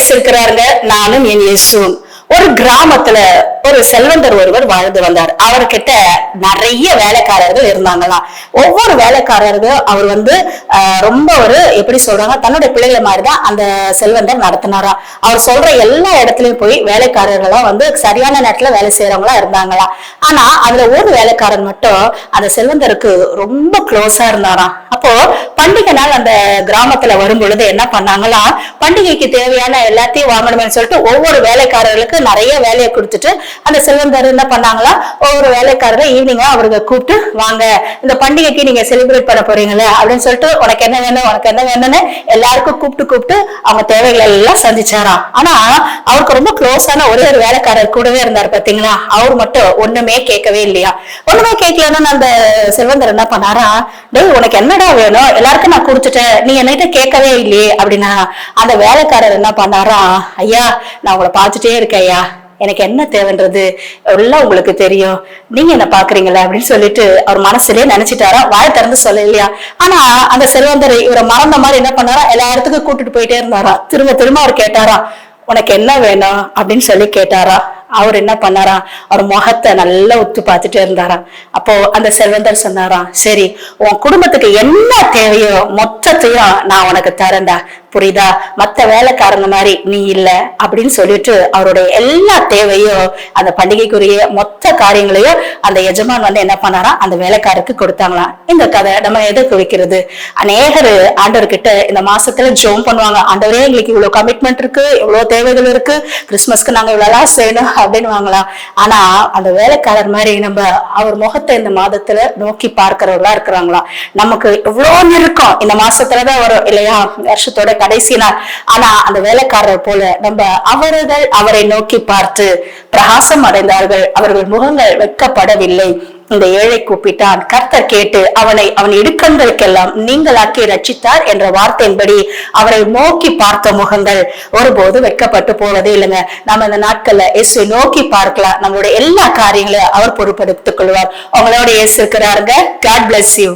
இயேசு இருக்கிறாருங்க நானும் என் இயேசுவும். ஒரு கிராமத்துல ஒரு செல்வந்தர் ஒருவர் வாழ்ந்து வந்தார். அவர்கிட்ட நிறைய வேலைக்காரர்கள் இருந்தாங்களாம். ஒவ்வொரு வேலைக்காரர்கள் அவர் வந்து ரொம்ப ஒரு எப்படி சொல்றாங்க தன்னுடைய பிள்ளைகளை மாதிரிதான் அந்த செல்வந்தர் நடத்தினாராம். அவர் சொல்ற எல்லா இடத்துலயும் போய் வேலைக்காரர்களாம் வந்து சரியான நேரத்துல வேலை செய்யறவங்களா இருந்தாங்களாம். ஆனா அதுல ஒரு வேலைக்காரன் மட்டும் அந்த செல்வந்தருக்கு ரொம்ப க்ளோஸா இருந்தாராம். அப்போ பண்டிகை நாள் அந்த கிராமத்துல வரும் பொழுது என்ன பண்ணாங்களாம் பண்டிகைக்கு தேவையான எல்லாத்தையும் வாங்கணும்னு சொல்லிட்டு ஒவ்வொரு வேலைக்காரர்களுக்கு நிறைய வேலையை கொடுத்துட்டு அந்த செல்வந்தர் என்ன பண்ணாங்களா? ஒவ்வொரு வேலைக்காரரை ஈவினிங்கா அவருக்கு கூப்பிட்டு வாங்க இந்த பண்டிகைக்கு நீங்க செலிப்ரேட் பண்ண போறீங்களே அப்படின்னு சொல்லிட்டு உனக்கு என்ன வேணும்? உனக்கு என்ன வேணும்னு எல்லாருக்கும் கூப்பிட்டு கூப்பிட்டு அவங்க தேவைகளை எல்லாம் சந்திச்சாராம். ஆனா அவருக்கு ரொம்ப க்ளோஸான ஒரே ஒரு வேலைக்காரர் கூடவே இருந்தார் பாத்தீங்களா? அவர் மட்டும் ஒண்ணுமே கேட்கவே இல்லையா? ஒண்ணுமே கேட்கலன்னு அந்த செல்வந்தர் என்ன பண்ணாரா? டேய் உனக்கு என்னடா வேணும்? எல்லாருக்கும் நான் கொடுத்துட்டேன். நீ என்கிட்ட கேட்கவே இல்லையே அப்படின்னா அந்த வேலைக்காரர் என்ன பண்ணாரா? ஐயா நான் உங்களை பார்த்துட்டே இருக்கேன் ஐயா. எனக்கு என்ன தேவைன்றது எல்லாம் உங்களுக்கு தெரியும். நீங்க என்ன பாக்குறீங்களா அப்படின்னு சொல்லிட்டு அவர் மனசுலயே நினைச்சிட்டாரா? வாய் திறந்து சொல்ல இல்லையா ஆனா அந்த செல்வந்தர் இவரை மறந்த மாதிரி என்ன பண்ணாரா? எல்லா இடத்துக்கும் கூட்டிட்டு போயிட்டே இருந்தாரா? திரும்ப திரும்ப அவர் கேட்டாரா உனக்கு என்ன வேணும்? அப்படின்னு சொல்லி கேட்டாரா. அவர் என்ன பண்ணாரா? அவர் முகத்தை நல்லா உத்து பார்த்துட்டே இருந்தாரா. அப்போ அந்த செல்வந்தர் சொன்னாரா சரி உன் குடும்பத்துக்கு என்ன தேவையோ மொத்தத்தையும் நான் உனக்கு தரேன்டா. புரியுதா? மத்த வேலைக்காரங்க மாதிரி நீ இல்ல அப்படின்னு சொல்லிட்டு அவருடைய எல்லா தேவையும் அந்த பண்டிகைக்குரிய மொத்த காரியங்களையும் அந்த எஜமான் வந்து என்ன பண்ணாரா அந்த வேலைக்காரருக்கு கொடுத்தாங்களாம். இந்த கதை நம்ம எதற்கு வைக்கிறது. அநேகர் ஆண்டவர்கிட்ட இந்த மாசத்துல ஜோம் பண்ணுவாங்க. ஆண்டவரே எங்களுக்கு இவ்வளவு கமிட்மெண்ட் இருக்கு இவ்வளவு தேவைகள் இருக்கு கிறிஸ்மஸ்க்கு நாங்க இவ்வளவு செய்யணும் அப்படின்னு வாங்கலாம் ஆனா அந்த வேலைக்காரர் மாதிரி நம்ம அவர் முகத்தை இந்த மாதத்துல நோக்கி பார்க்கிறவர்களா இருக்கிறாங்களா நமக்கு எவ்வளவு நெருக்கம் இந்த மாசத்துலதான் வரும் இல்லையா? வருஷத்தோட கடைசி நாள். ஆனா அந்த வேலைக்காரர் போல நம்ம அவர்கள் அவரை நோக்கி பார்த்து பிரகாசம் அடைந்தார்கள். அவர்கள் முகங்கள் வெட்கப்படவில்லை. இந்த ஏழை கூப்பிட்டான். கர்த்தர் கேட்டு அவனை அவன் இடுக்கண்களுக்கெல்லாம் நீங்களாக்கி ரட்சித்தார் என்ற வார்த்தையின்படி அவரை நோக்கி பார்த்த முகங்கள் ஒருபோது வெட்கப்பட்டு போவதே இல்லைங்க. நம்ம இந்த நாட்கள்ல இயேசுவை நோக்கி பார்க்கலாம். நம்மளுடைய எல்லா காரியங்களையும் அவர் பொறுப்பெடுத்துக் கொள்வார். உங்களோட இயேசு இருக்கிறாருங்க. God bless you